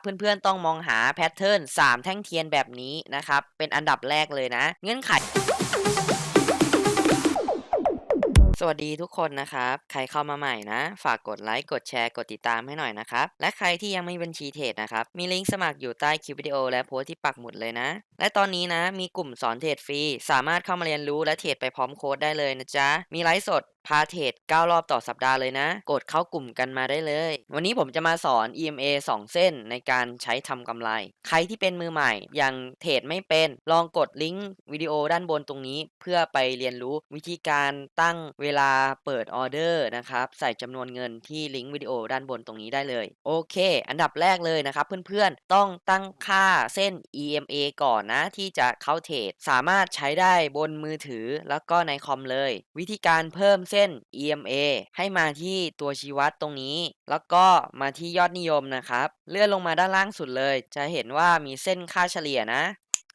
เพื่อนๆต้องมองหาแพทเทิร์น3 แท่งเทียนแบบนี้นะครับ เป็นอันดับแรกเลยนะ เงื่อนไข สวัสดีทุกคนนะครับ ใครเข้ามาใหม่นะ ฝากกดไลค์ กดแชร์ กดติดตามให้หน่อยนะครับ และใครที่ยังไม่มีบัญชีเทรดนะครับ มีลิงก์สมัครอยู่ใต้คลิปวิดีโอและโพสที่ปักหมุดเลยนะ และตอนนี้นะ มีกลุ่มสอนเทรดฟรี สามารถเข้ามาเรียนรู้และเทรดไปพร้อมโค้ดได้เลยนะจ๊ะ มีไลฟ์สดพาเทรด9รอบต่อสัปดาห์เลยนะ กดเข้ากลุ่มกันมาได้เลย วันนี้ผมจะมาสอน EMA 2 เส้นในการใช้ทำกำไร ใครที่เป็นมือใหม่ยังเทรดไม่เป็น ลองกดลิงก์วิดีโอด้านบนตรงนี้ เพื่อไปเรียนรู้วิธีการตั้งเวลาเปิดออเดอร์นะครับ ใส่จำนวนเงินที่ลิงก์วิดีโอด้านบนตรงนี้ได้เลย โอเค อันดับแรกเลยนะครับเพื่อนๆ ต้องตั้งค่าเส้น EMA ก่อนนะที่จะเข้าเทรด สามารถใช้ได้บนมือถือแล้วก็ในคอมเลย วิธีการเพิ่มเส้น EMA ให้มาที่ตัวชี้วัดตรงนี้ แล้วก็มาที่ยอดนิยมนะครับ เลื่อนลงมาด้านล่างสุดเลย จะเห็นว่ามีเส้นค่าเฉลี่ยนะ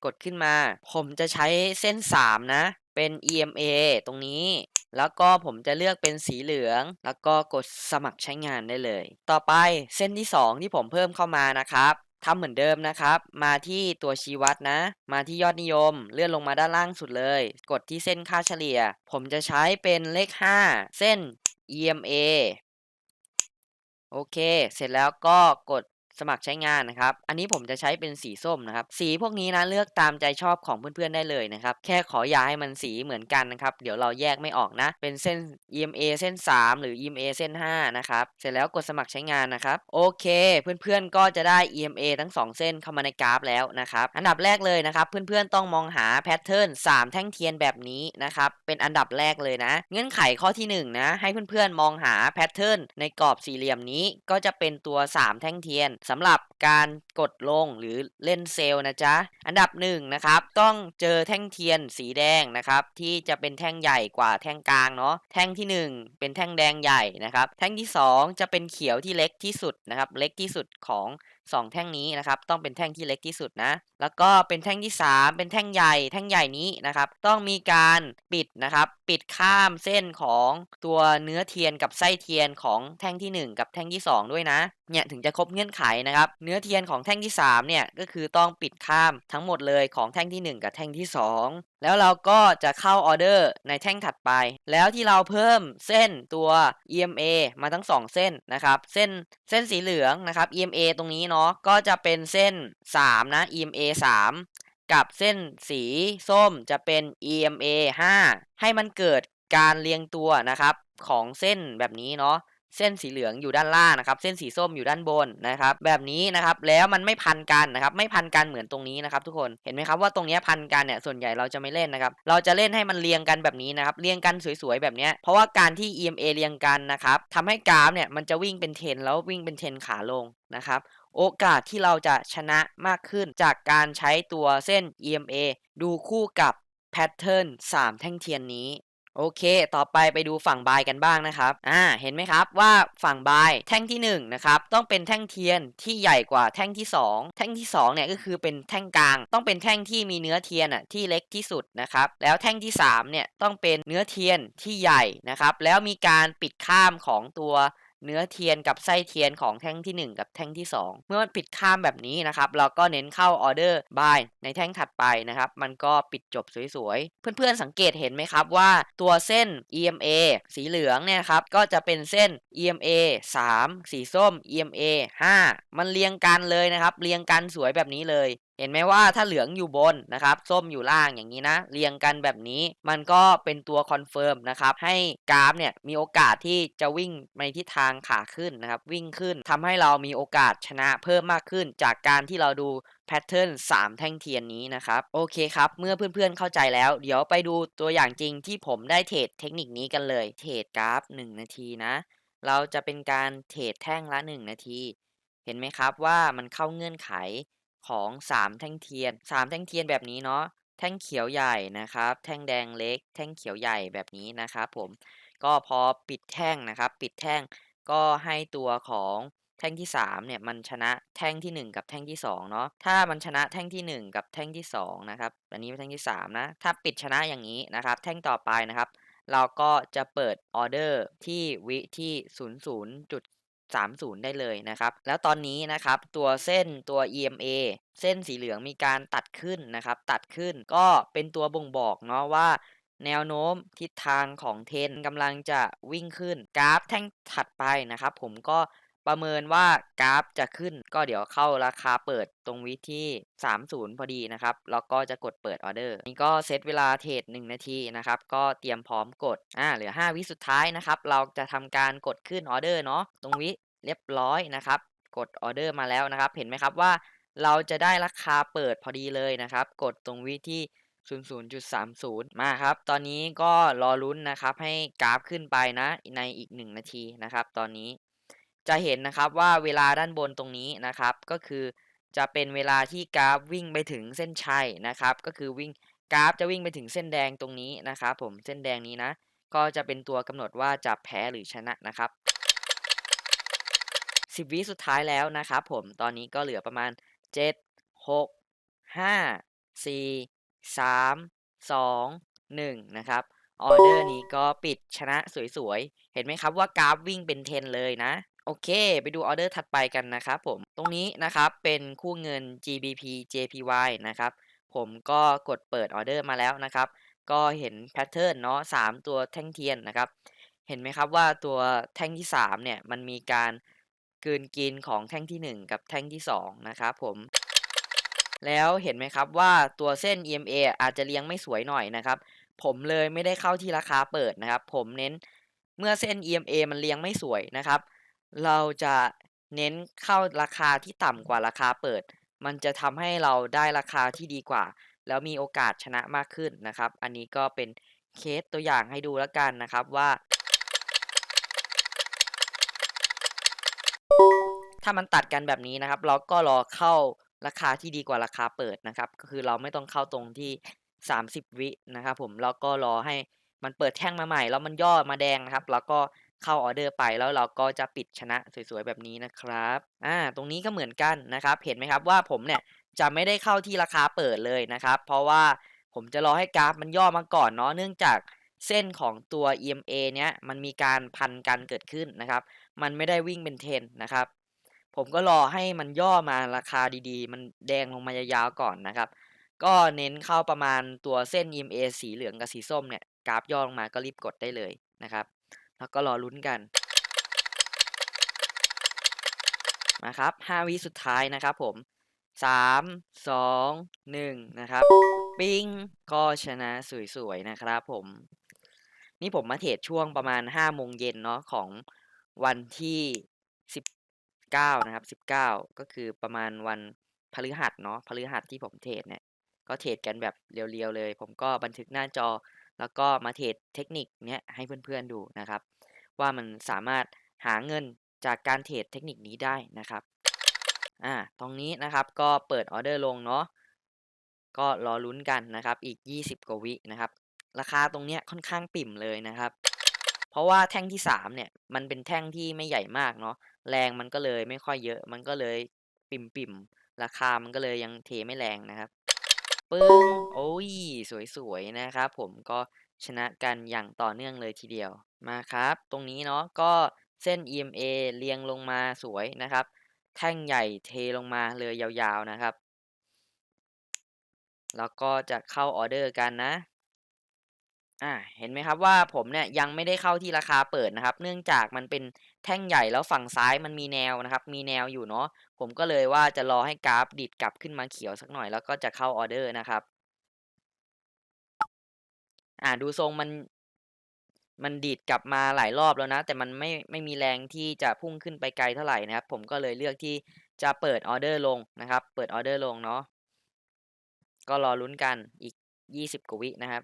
กดขึ้นมา ผมจะใช้เส้น 3 นะ เป็น EMA ตรงนี้แล้วก็ผมจะเลือกเป็นสีเหลือง แล้วก็กดสมัครใช้งานได้เลย ต่อไปเส้นที่ 2 ที่ผมเพิ่มเข้ามานะครับ ทำเหมือนเดิมนะครับ มาที่ตัวชี้วัดนะ มาที่ยอดนิยม เลื่อนลงมาด้านล่างสุดเลย กดที่เส้นค่าเฉลี่ย ผมจะใช้เป็นเลข 5 เส้น EMA โอเค เสร็จแล้วก็กด สมัครใช้งานนะครับ อันนี้ผมจะใช้เป็นสีส้มนะครับ สีพวกนี้นะเลือกตามใจชอบของเพื่อนๆได้เลยนะครับ แค่ขออย่าให้มันสีเหมือนกันนะครับ เดี๋ยวเราแยกไม่ออกนะ เป็นเส้น EMA เส้น 3 หรือ EMA เส้น 5 นะครับ เสร็จแล้วกดสมัครใช้งานนะครับ โอเค เพื่อนๆก็จะได้ EMA ทั้ง 2 เส้นเข้ามาในกราฟแล้วนะครับ อันดับแรกเลยนะครับ เพื่อนๆต้องมองหาแพทเทิร์น3 แท่งเทียนแบบนี้นะครับ เป็นอันดับแรกเลยนะ เงื่อนไขข้อที่ 1 นะ ให้เพื่อนๆมองหาแพทเทิร์นในกรอบสี่เหลี่ยมนี้ก็จะเป็นตัว 3 แท่งเทียนสำหรับการกดลงหรือเล่นเซลล์นะจ๊ะ อันดับ1นนะครับต้องเจอแท่งเทียนสีแดงนะครับที่จะเป็นแท่งใหญ่กว่าแท่งกลางเนาะแท่งที่ 1 เป็นแท่งแดงใหญ่นะครับแท่งที่ 2 จะเป็นเขียวที่เล็กที่สุดนะครับเล็กที่สุดของ 2 แท่งนี้นะครับ ต้องเป็นแท่งที่เล็กที่สุดนะ แล้วก็เป็นแท่งที่ 3 เป็นแท่งใหญ่ แท่งใหญ่นี้นะครับ ต้องมีการปิดนะครับ ปิดข้ามเส้นของตัวเนื้อเทียนกับไส้เทียนของแท่งที่ 1 กับแท่งที่ 2 ด้วยนะ เนี่ยถึงจะครบเงื่อนไขนะครับ เนื้อเทียนของแท่งที่3เนี่ยก็คือต้องปิดข้ามทั้งหมดเลยของแท่งที่ 1 กับแท่งที่ 2แล้วเราก็จะเข้าออเดอร์ในแท่งถัดไป แล้วที่เราเพิ่มเส้นตัว EMA มาทั้ง 2 เส้นนะครับ เส้นเส้นสีเหลืองนะครับ EMA ตรงนี้เนาะก็จะเป็นเส้น 3 นะ EMA 3 กับเส้นสีส้มจะเป็น EMA 5 ให้มันเกิดการเรียงตัวนะครับของเส้นแบบนี้เนาะ เส้นสีเหลืองอยู่ด้านล่างนะครับ เส้นสีส้มอยู่ด้านบนนะครับ แบบนี้นะครับแล้วมันไม่พันกันนะครับ ไม่พันกันเหมือนตรงนี้นะครับ ทุกคนเห็นไหมครับว่าตรงนี้พันกันเนี่ยส่วนใหญ่เราจะไม่เล่นนะครับ เราจะเล่นให้มันเรียงกันแบบนี้นะครับเรียงกันสวยๆแบบนี้เพราะว่าการที่ EMA เรียงกันนะครับทำให้กราฟเนี่ยมันจะวิ่งเป็นเทรนแล้ววิ่งเป็นเทรนขาลงนะครับโอกาสที่เราจะชนะมากขึ้นจากการใช้ตัวเส้น EMA ดูคู่กับแพทเทิร์น3 แท่งเทียนนี้ โอเค ต่อไปไปดูฝั่งบายกันบ้างนะครับ อ่า เห็นไหมครับว่าฝั่งบายแท่งที่1นงนะครับต้องเป็นแท่งเทียนที่ใหญ่กว่าแท่งที่ 2 แท่งที่2เนี่ยก็คือเป็นแท่งกลาง ต้องเป็นแท่งที่มีเนื้อเทียนอะที่เล็กที่สุดนะครับ แล้วแท่งที่3เนี่ยต้องเป็นเนื้อเทียนที่ใหญ่นะครับ แล้วมีการปิดข้ามของตัว เนื้อเทียนกับไส้เทียนของแท่งที่ 1 กับแท่งที่ 2 เมื่อมันปิดข้ามแบบนี้นะครับเราก็เน้นเข้าออเดอร์บายในแท่งถัดไปนะครับ มันก็ปิดจบสวยๆ เพื่อนๆสังเกตเห็นไหมครับว่าตัวเส้น EMA สีเหลืองเนี่ยครับก็จะเป็นเส้น EMA 3 สีส้ม EMA 5 มันเรียงกันเลยนะครับ เรียงกันสวยแบบนี้เลย เห็นไหมว่าถ้าเหลืองอยู่บนนะครับส้มอยู่ล่างอย่างนี้นะ เรียงกันแบบนี้มันก็เป็นตัวคอนเฟิร์มนะครับให้กราฟเนี่ยมีโอกาสที่จะวิ่งในทิศทางขาขึ้นนะครับวิ่งขึ้นทำให้เรามีโอกาสชนะเพิ่มมากขึ้น จากการที่เราดูแพทเทิร์น3 แท่งเทียนนี้นะครับ โอเคครับ เมื่อเพื่อนๆเข้าใจแล้ว เดี๋ยวไปดูตัวอย่างจริงที่ผมได้เทรดเทคนิคนี้กันเลย เทรดกราฟ 1 นาทีนะ เราจะเป็นการเทรดแท่งละ 1 นาที เห็นไหมครับว่ามันเข้าเงื่อนไข ของ3แท่งเทียน3แท่งเทียนแบบนี้เนาะแท่งเขียวใหญ่นะครับ แท่งแดงเล็ก แท่งเขียวใหญ่แบบนี้นะครับผมก็พอปิดแท่งนะครับ ปิดแท่งก็ให้ตัวของแท่งที่3เนี่ยมันชนะแท่งที่ 1 กับแท่งที่2เนาะถ้ามันชนะแท่งที่ 1 กับแท่งที่2นะครับอันนี้เป็นแท่งที่3นะถ้าปิดชนะอย่างนี้นะครับ แท่งต่อไปนะครับ เราก็จะเปิดออเดอร์ที่วิที่0 0 30 ได้เลยนะครับ แล้วตอนนี้นะครับตัวเส้นตัว EMA เส้นสีเหลืองมีการตัดขึ้นนะครับ ตัดขึ้นก็เป็นตัวบ่งบอกเนาะว่าแนวโน้มทิศทางของเทนกำลังจะวิ่งขึ้น กราฟแท่งถัดไปนะครับ ผมก็ ประเมินว่ากราฟจะขึ้น ก็เดี๋ยวเข้าราคาเปิดตรงวิที่ 30 พอดีนะครับ แล้วก็จะกดเปิดออเดอร์นี่ก็เซตเวลาเทรด1นาทีนะครับ ก็เตรียมพร้อมกด อ่า เหลือ 5 วิสุดท้ายนะครับ เราจะทำการกดขึ้นออเดอร์เนาะ ตรงวิเรียบร้อยนะครับ กดออเดอร์มาแล้วนะครับ เห็นไหมครับว่าเราจะได้ราคาเปิดพอดีเลยนะครับ กดตรงวิที่00.30 มาครับ ตอนนี้ก็รอลุ้นนะครับ ให้กราฟขึ้นไปนะ ในอีก 1 นาทีนะครับ ตอนนี้ จะเห็นนะครับว่าเวลาด้านบนตรงนี้นะครับ ก็คือจะเป็นเวลาที่กราฟวิ่งไปถึงเส้นชัยนะครับ ก็คือวิ่งกราฟจะวิ่งไปถึงเส้นแดงตรงนี้นะครับ ผมเส้นแดงนี้นะ ก็จะเป็นตัวกำหนดว่าจะแพ้หรือชนะนะครับ10วิสุดท้ายแล้วนะครับผมตอนนี้ก็เหลือประมาณ 7 6 5 4 3 2 1 นะครับออเดอร์นี้ก็ปิดชนะสวยๆ เห็นไหมครับว่ากราฟวิ่งเป็นเทนเลยนะ โอเค ไปดูออเดอร์ถัดไปกันนะครับผม ตรงนี้นะครับเป็นคู่เงิน GBP JPY นะครับ ผมก็กดเปิดออเดอร์มาแล้วนะครับ ก็เห็นแพทเทิร์นเนาะ3ตัวแท่งเทียนนะครับ เห็นไหมครับว่าตัวแท่งที่3เนี่ยมันมีการกืนกินของแท่งที่ 1 กับแท่งที่2นะครับผมแล้วเห็นไหมครับว่าตัวเส้น EMA อาจจะเรียงไม่สวยหน่อยนะครับ ผมเลยไม่ได้เข้าที่ราคาเปิดนะครับ ผมเน้นเมื่อเส้น EMA มันเรียงไม่สวยนะครับ เราจะเน้นเข้าราคาที่ต่ำกว่าราคาเปิด มันจะทำให้เราได้ราคาที่ดีกว่า แล้วมีโอกาสชนะมากขึ้นนะครับ อันนี้ก็เป็นเคสตัวอย่างให้ดูแล้วกันนะครับว่า ถ้ามันตัดกันแบบนี้นะครับ เราก็รอเข้าราคาที่ดีกว่าราคาเปิดนะครับ ก็คือเราไม่ต้องเข้าตรงที่ 30 วินะครับผมแล้วก็รอให้มันเปิดแท่งมาใหม่ แล้วมันย่อมาแดงนะครับ แล้วก็ เข้าออเดอร์ไปแล้วเราก็จะปิดชนะสวยๆแบบนี้นะครับอ่าตรงนี้ก็เหมือนกันนะครับ เห็นไหมครับว่าผมเนี่ยจะไม่ได้เข้าที่ราคาเปิดเลยนะครับ เพราะว่าผมจะรอให้กราฟมันย่อมาก่อนเนาะเนื่องจากเส้นของตัว EMA เนี้ยมันมีการพันกันเกิดขึ้นนะครับ มันไม่ได้วิ่งเป็นเทรนนะครับ ผมก็รอให้มันย่อมาราคาดีๆ มันแดงลงมายาวๆก่อนนะครับ ก็เน้นเข้าประมาณตัวเส้น EMA สีเหลืองกับสีส้มเนี่ยกราฟย่อลงมาก็รีบกดได้เลยนะครับ แล้วก็รอลุ้นกัน มาครับ5วิสุดท้ายนะครับผม3 2 1นะครับ ปิ้งก็ชนะสวยๆนะครับผม นี่ผมมาเทรดช่วงประมาณ5โมงเย็นเนาะของวันที่19นะครับ19ก็คือประมาณวันพฤหัสเนาะพฤหัสที่ผมเทรดเนี่ย ก็เทรดกันแบบเรียวๆเลย ผมก็บันทึกหน้าจอ แล้วก็มาเทรดเทคนิคเนี้ยให้เพื่อนๆดูนะครับ ว่ามันสามารถหาเงินจากการเทรดเทคนิคนี้ได้นะครับอ่าตรงนี้นะครับก็เปิดออเดอร์ลงเนาะก็รอลุ้นกันนะครับอีก 20 กว่าวินะครับ ราคาตรงเนี้ยค่อนข้างปิ่มเลยนะครับ เพราะว่าแท่งที่3เนี่ยมันเป็นแท่งที่ไม่ใหญ่มากเนาะแรงมันก็เลยไม่ค่อยเยอะ มันก็เลยปิ่มๆราคามันก็เลยยังเทไม่แรงนะครับ ปึ้ง โอ้ย สวยๆ นะครับผมก็ชนะกันอย่างต่อเนื่องเลยทีเดียวมาครับ ตรงนี้เนาะก็เส้น EMA เรียงลงมาสวยนะครับ แท่งใหญ่เทลงมาเลยยาวๆนะครับ แล้วก็จะเข้าออเดอร์กันนะอ่าเห็นไหมครับว่าผมเนี่ยยังไม่ได้เข้าที่ราคาเปิดนะครับ เนื่องจากมันเป็น แท่งใหญ่แล้วฝั่งซ้ายมันมีแนวนะครับ มีแนวอยู่เนาะผมก็เลยว่าจะรอให้กราฟดิดกลับขึ้นมาเขียวสักหน่อยแล้วก็จะเข้าออเดอร์นะครับ อ่าดูทรงมันมันดีดกลับมาหลายรอบแล้วนะ แต่มันไม่ไม่มีแรงที่จะพุ่งขึ้นไปไกลเท่าไหร่นะครับ ผมก็เลยเลือกที่จะเปิดออเดอร์ลงนะครับ เปิดออเดอร์ลงเนาะก็รอลุ้นกันอีก 20 กว่าวินะครับ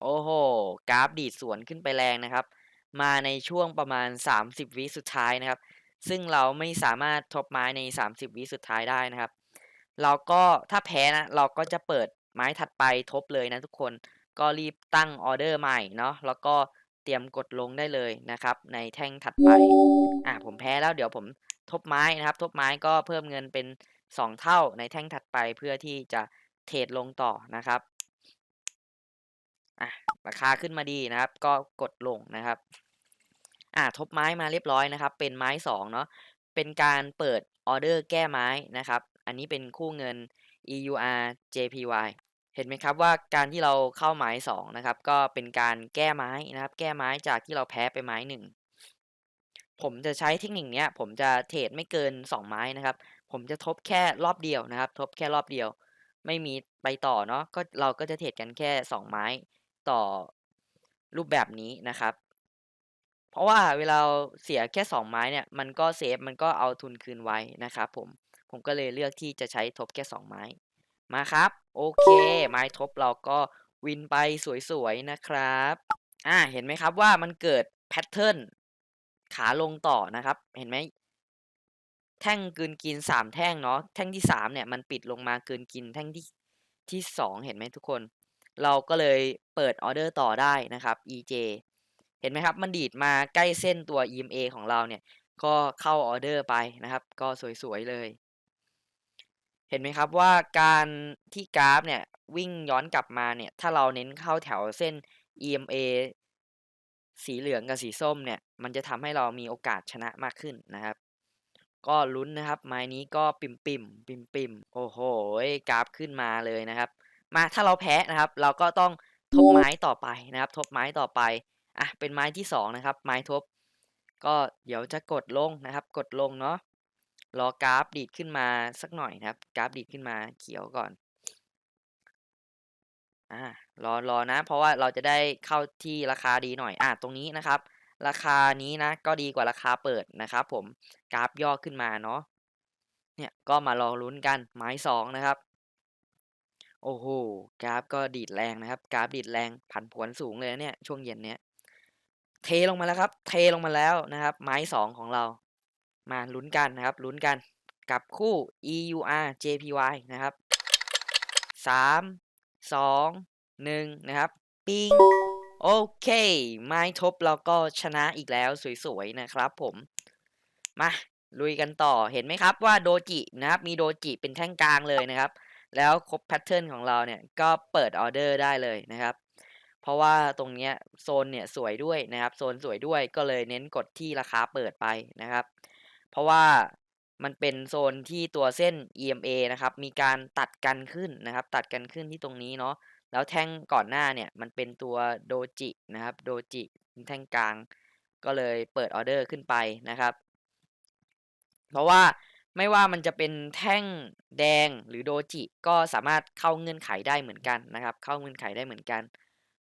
โอ้โห กราฟดีดสวนขึ้นไปแรงนะครับ มาในช่วงประมาณ 30 วิสุดท้ายนะครับ ซึ่งเราไม่สามารถทบไม้ใน 30 วิสุดท้ายได้นะครับ เราก็ถ้าแพ้นะเราก็จะเปิดไม้ถัดไปทบเลยนะทุกคนก็รีบตั้งออเดอร์ใหม่เนาะแล้วก็เตรียมกดลงได้เลยนะครับ ในแท่งถัดไปอ่าผมแพ้แล้วเดี๋ยวผมทบไม้นะครับ ทบไม้ก็เพิ่มเงินเป็น 2 เท่าในแท่งถัดไปเพื่อที่จะเทรดลงต่อนะครับ อะราคาขึ้นมาดีนะครับ ก็กดลงนะครับอ่าทบไม้มาเรียบร้อยนะครับ เป็นไม้2เนาะเป็นการเปิดออเดอร์แก้ไม้นะครับ อันนี้เป็นคู่เงิน EUR JPY เห็นไหมครับว่าการที่เราเข้าไม้2นะครับ ก็เป็นการแก้ไม้นะครับ แก้ไม้จากที่เราแพ้ไปไม้ 1 ผมจะใช้เทคนิคเนี้ยผมจะเทรดไม่เกิน 2 ไม้นะครับ ผมจะทบแค่รอบเดียวนะครับ ทบแค่รอบเดียว ไม่มีไปต่อเนาะก็เราก็จะเทรดกันแค่ 2 ไม้ ต่อรูปแบบนี้นะครับ เพราะว่าเวลาเสียแค่ 2 ไม้เนี่ย มันก็เซฟ มันก็เอาทุนคืนไว้นะครับผม ผมก็เลยเลือกที่จะใช้ทบแค่ 2 ไม้ มาครับ โอเค ไม้ทบเราก็วินไปสวยๆนะครับ อ่า เห็นไหมครับว่ามันเกิดแพทเทิร์นขาลงต่อนะครับ เห็นไหมแท่งกืนกิน3แท่งเนาะแท่งที่3เนี่ยมันปิดลงมากืนกินแท่งที่ที่2เห็นไหมทุกคน เราก็เลยเปิดออเดอร์ต่อได้นะครับ EJ เห็นไหมครับ มันดีดมาใกล้เส้นตัว EMA ของเราเนี่ย ก็เข้าออเดอร์ไปนะครับ ก็สวยๆเลย เห็นไหมครับว่าการที่กราฟเนี่ย วิ่งย้อนกลับมาเนี่ย ถ้าเราเน้นเข้าแถวเส้น EMA สีเหลืองกับสีส้มเนี่ย มันจะทำให้เรามีโอกาสชนะมากขึ้นนะครับ ก็ลุ้นนะครับ ไม้นี้ก็ปิ่มปิ่มปิ่มปิ่มโอ้โหกราฟขึ้นมาเลยนะครับ มาถ้าเราแพ้นะครับ เราก็ต้องทบไม้ต่อไปนะครับ ทบไม้ต่อไปอะเป็นไม้ที่2นะครับ ไม้ทบ ก็เดี๋ยวจะกดลงนะครับ กดลงเนาะรอกราฟดีดขึ้นมาสักหน่อยนะครับ กราฟดีดขึ้นมาเขียวก่อนอ่ารอรอนะ เพราะว่าเราจะได้เข้าที่ราคาดีหน่อยอ่าตรงนี้นะครับ ราคานี้นะ ก็ดีกว่าราคาเปิดนะครับ ผมกราฟย่อขึ้นมาเนาะเนี่ยก็มารอลุ้นกันไม้สองนะครับ โอ้โห กราฟก็ดีดแรงนะครับ กราฟดีดแรงผันผวนสูงเลยเนี่ย ช่วงเย็นเนี้ย เทลงมาแล้วครับ เทลงมาแล้วนะครับ ไม้สองของเรา มาลุ้นกันนะครับ ลุ้นกัน กับคู่ EUR JPY นะครับสามสองหนึ่งนะครับ ปิงโอเค ไม้ทบเราก็ชนะอีกแล้วสวยๆนะครับผม มาลุยกันต่อเห็นไหมครับว่าโดจินะครับ มีโดจิเป็นแท่งกลางเลยนะครับ แล้วครบแพทเทิร์นของเราเนี่ยก็เปิดออเดอร์ได้เลยนะครับ เพราะว่าตรงเนี้ยโซนเนี่ยสวยด้วยนะครับ โซนสวยด้วยก็เลยเน้นกดที่ราคาเปิดไปนะครับ เพราะว่ามันเป็นโซนที่ตัวเส้น EMA นะครับ มีการตัดกันขึ้นนะครับ ตัดกันขึ้นที่ตรงนี้เนาะแล้วแท่งก่อนหน้าเนี่ยมันเป็นตัวโดจินะครับโดจิแท่งกลาง ก็เลยเปิดออเดอร์ขึ้นไปนะครับ เพราะว่า ไม่ว่ามันจะเป็นแท่งแดงหรือโดจิก็สามารถเข้าเงื่อนไขได้เหมือนกันนะครับ เข้าเงื่อนไขได้เหมือนกัน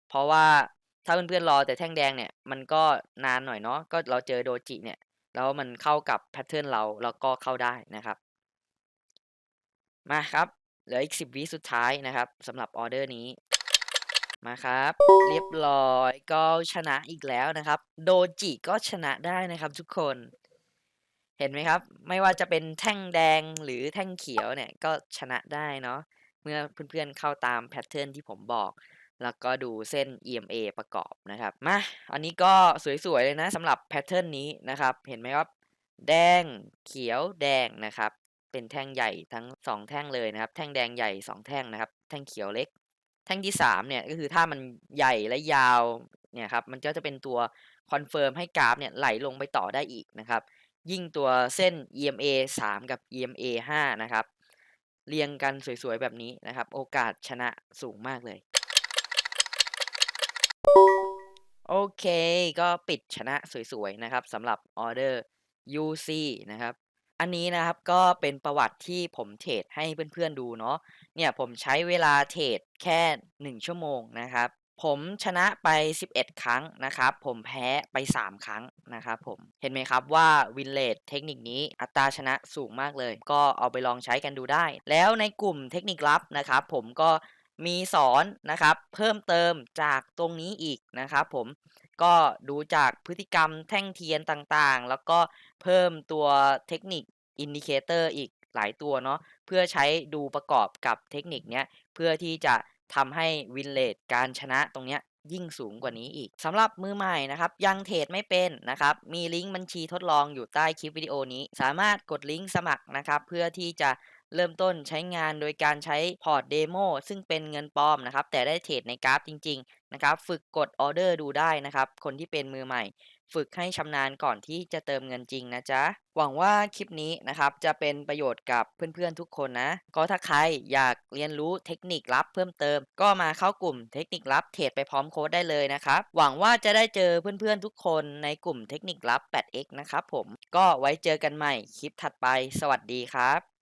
เพราะว่าถ้าเพื่อนๆรอแต่แท่งแดงเนี่ยมันก็นานหน่อยเนาะก็เราเจอโดจิเนี่ยแล้วมันเข้ากับแพทเทิร์นเราเราก็เข้าได้นะครับ มาครับเหลืออีก 10วิสุดท้ายนะครับสำหรับออเดอร์นี้มาครับ เรียบร้อยก็ชนะอีกแล้วนะครับ โดจิก็ชนะได้นะครับทุกคน เห็นไหมครับ ไม่ว่าจะเป็นแท่งแดงหรือแท่งเขียวเนี่ยก็ชนะได้เนาะเมื่อเพื่อนๆเข้าตามแพทเทิร์นที่ผมบอก แล้วก็ดูเส้น EMA ประกอบนะครับมาอันนี้ก็สวยๆเลยนะสำหรับแพทเทิร์นนี้นะครับ เห็นไหมครับ แดงเขียวแดงนะครับ เป็นแท่งใหญ่ทั้ง 2 แท่งเลยนะครับ แท่งแดงใหญ่ 2 แท่งนะครับ แท่งเขียวเล็ก แท่งที่3เนี่ยก็คือถ้ามันใหญ่และยาวเนี่ยครับมันก็จะเป็นตัวคอนเฟิร์มให้กราฟเนี่ยไหลลงไปต่อได้อีกนะครับ ยิ่งตัวเส้น EMA 3 กับ EMA 5 นะครับ เรียงกันสวยๆ แบบนี้นะครับ โอกาสชนะสูงมากเลย โอเค ก็ปิดชนะสวยๆ นะครับสำหรับออเดอร์ UC นะครับ อันนี้นะครับก็เป็นประวัติที่ผมเทรดให้เพื่อนๆดูเนาะเนี่ยผมใช้เวลาเทรดแค่ 1 ชั่วโมงนะครับ ผมชนะไป 11 ครั้งนะครับ ผมแพ้ไป 3 ครั้งนะครับผม เห็นไหมครับว่าวินเลดเทคนิคนี้อัตราชนะสูงมากเลย ก็เอาไปลองใช้กันดูได้ แล้วในกลุ่มเทคนิคลับนะครับ ผมก็มีสอนนะครับเพิ่มเติมจากตรงนี้อีกนะครับผมก็ดูจากพฤติกรรมแท่งเทียนต่างๆ แล้วก็เพิ่มตัวเทคนิคอินดิเคเตอร์อีกหลายตัวเนาะเพื่อใช้ดูประกอบกับเทคนิคเนี้ยเพื่อที่จะ ทำให้วินเลทการชนะตรงเนี้ยยิ่งสูงกว่านี้อีกสำหรับมือใหม่นะครับ ยังเทรดไม่เป็นนะครับ มีลิงก์บัญชีทดลองอยู่ใต้คลิปวิดีโอนี้ สามารถกดลิงก์สมัครนะครับ เพื่อที่จะเริ่มต้นใช้งานโดยการใช้พอร์ตเดโมซึ่งเป็นเงินปลอมนะครับ แต่ได้เทรดในกราฟจริง ๆ นะครับ ฝึกกดออเดอร์ดูได้นะครับ คนที่เป็นมือใหม่ ฝึกให้ชำนาญก่อนที่จะเติมเงินจริงนะจ๊ะ หวังว่าคลิปนี้นะครับจะเป็นประโยชน์กับเพื่อนๆทุกคนนะ ก็ถ้าใครอยากเรียนรู้เทคนิคลับเพิ่มเติม ก็มาเข้ากลุ่มเทคนิคลับเทรดไปพร้อมโค้ดได้เลยนะครับ หวังว่าจะได้เจอเพื่อนๆทุกคนในกลุ่มเทคนิคลับ 8x นะครับผม ก็ไว้เจอกันใหม่คลิปถัดไป สวัสดีครับ